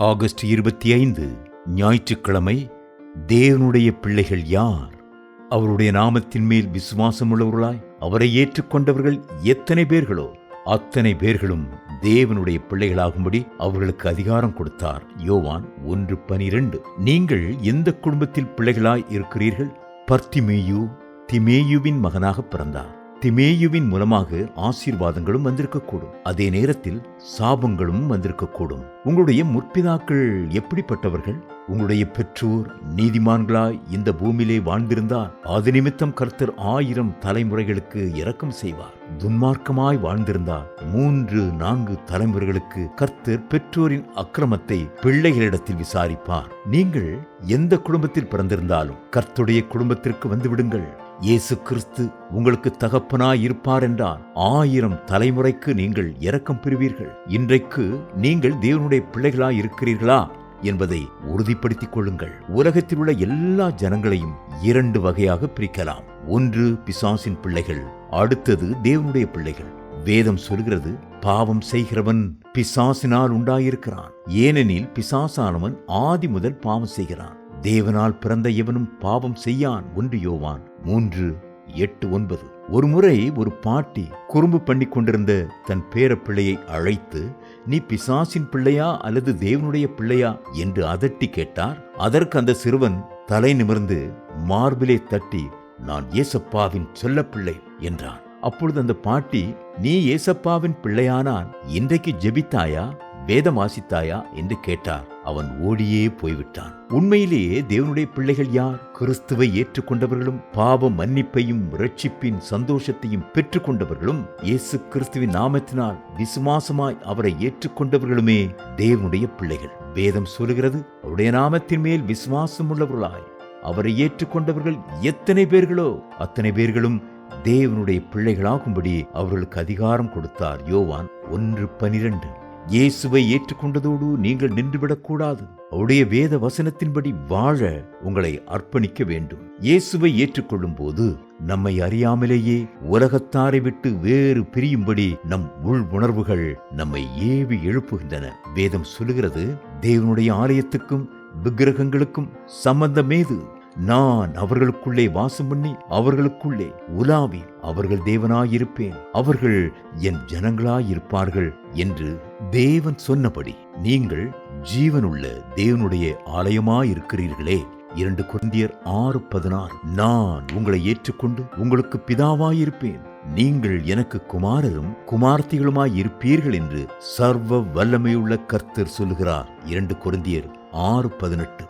August இருபத்தி ஐந்து ஞாயிற்றுக்கிழமை தேவனுடைய பிள்ளைகள் யார்? அவருடைய நாமத்தின் மேல் விசுவாசமுள்ளவர்களாய் அவரை ஏற்றுக்கொண்டவர்கள் எத்தனை பேர்களோ அத்தனை பேர்களும் தேவனுடைய பிள்ளைகளாகும்படி அவர்களுக்கு அதிகாரம் கொடுத்தார். யோவான் ஒன்று பனிரெண்டு. நீங்கள் எந்த குடும்பத்தில் பிள்ளைகளாய் இருக்கிறீர்கள்? பர்த்திமேயு திமேயுவின் மகனாக பிறந்தார். திமேயுவின் மூலமாக ஆசீர்வாதங்களும் வந்திருக்கக்கூடும். அதே நேரத்தில் சாபங்களும் வந்திருக்கக்கூடும். உங்களுடைய முற்பிதாக்கள் எப்படிப்பட்டவர்கள்? உங்களுடைய பெற்றோர் நீதிமான்களாய் இந்த பூமியிலே வாழ்ந்திருந்தால் அது நிமித்தம் கர்த்தர் ஆயிரம் தலைமுறைகளுக்கு இரக்கம் செய்வார். துன்மார்க்கமாய் வாழ்ந்திருந்தால் மூன்று நான்கு தலைமுறைகளுக்கு கர்த்தர் பெற்றோரின் அக்கிரமத்தை பிள்ளைகளிடத்தில் விசாரிப்பார். நீங்கள் எந்த குடும்பத்தில் பிறந்திருந்தாலும் கர்த்துடைய குடும்பத்திற்கு வந்துவிடுங்கள் இயேசு கிறிஸ்து உங்களுக்கு தகப்பனாய் இருப்பார் என்றால் ஆயிரம் தலைமுறைக்கு நீங்கள் இரக்கம் பெறுவீர்கள். இன்றைக்கு நீங்கள் தேவனுடைய பிள்ளைகளாய் இருக்கிறீர்களா என்பதை உறுதிப்படுத்திக் கொள்ளுங்கள். உலகத்தில் உள்ள எல்லா ஜனங்களையும் இரண்டு வகையாக பிரிக்கலாம். ஒன்று பிசாசின் பிள்ளைகள் அடுத்தது தேவனுடைய பிள்ளைகள். வேதம் சொல்கிறது பாவம் செய்கிறவன் பிசாசினால் உண்டாயிருக்கிறான். ஏனெனில் பிசாசானவன் ஆதி முதல் பாவம் செய்கிறான். தேவனால் பிறந்த எவனும் பாவம் செய்யான் ஒன்று யோவான். மூன்று எட்டு ஒன்பது. ஒரு முறை ஒரு பாட்டி குறும்பு பண்ணி கொண்டிருந்த தன் பேரப்பிள்ளையை அழைத்து நீ பிசாசின் பிள்ளையா அல்லது தேவனுடைய பிள்ளையா? என்று அதட்டி கேட்டார். அதற்கு அந்த சிறுவன் தலை நிமிர்ந்து மார்பிலே தட்டி நான் ஏசப்பாவின் செல்லப்பிள்ளை என்றான். அப்பொழுது அந்த பாட்டி நீ ஏசப்பாவின் பிள்ளையானான் இன்றைக்கு ஜெபித்தாயா? வேதம் வாசித்தாயா? என்று கேட்டார். அவன் ஓடியே போய்விட்டான். உண்மையிலேயே தேவனுடைய பிள்ளைகள் யார்? கிறிஸ்துவை ஏற்றுக்கொண்டவர்களும் பாவ மன்னிப்பையும் ரட்சிப்பின் சந்தோஷத்தையும் பெற்றுக்கொண்டவர்களும் இயேசு கிறிஸ்துவின் நாமத்தினால் விசுவாசமாய் அவரை ஏற்றுக்கொண்டவர்களுமே தேவனுடைய பிள்ளைகள். வேதம் சொல்லுகிறது அவருடைய நாமத்தின் மேல் விசுவாசம் உள்ளவர்களாய் அவரை ஏற்றுக்கொண்டவர்கள் எத்தனை பேர்களோ அத்தனை பேர்களும் தேவனுடைய பிள்ளைகளாகும்படி அவர்களுக்கு அதிகாரம் கொடுத்தார். யோவான் ஒன்று பனிரெண்டு. இயேசுவை ஏற்றுக்கொண்டதோடு நீங்கள் நின்றுவிடக்கூடாது. அவருடைய வேத வசனத்தின்படி வாழ உங்களை அர்ப்பணிக்க வேண்டும். இயேசுவை ஏற்றுக்கொள்ளும் போது நம்மை அறியாமலேயே உலகத்தாரை விட்டு வேறு பிரியும்படி நம் உள் உணர்வுகள் நம்மை ஏவி எழுப்புகின்றன. வேதம் சொல்லுகிறது தேவனுடைய ஆலயத்துக்கும் விக்கிரகங்களுக்கும் சம்பந்தமேது நான் அவர்களுக்குள்ளே வாசம் பண்ணி அவர்களுக்குள்ளே உலாவி அவர்கள் தேவனாயிருப்பேன். அவர்கள் என் ஜனங்களாயிருப்பார்கள் என்று தேவன் சொன்னபடி நீங்கள் ஜீவனுள்ள தேவனுடைய ஆலயமாயிருக்கிறீர்களே. இரண்டு குருந்தியர் ஆறு பதினாறு. நான் உங்களை ஏற்றுக்கொண்டு உங்களுக்கு பிதாவாயிருப்பேன். நீங்கள் எனக்கு குமாரரும் குமார்த்திகளுமாய் இருப்பீர்கள் என்று சர்வ வல்லமையுள்ள கர்த்தர் சொல்லுகிறார். இரண்டு குருந்தியர் ஆறு பதினெட்டு.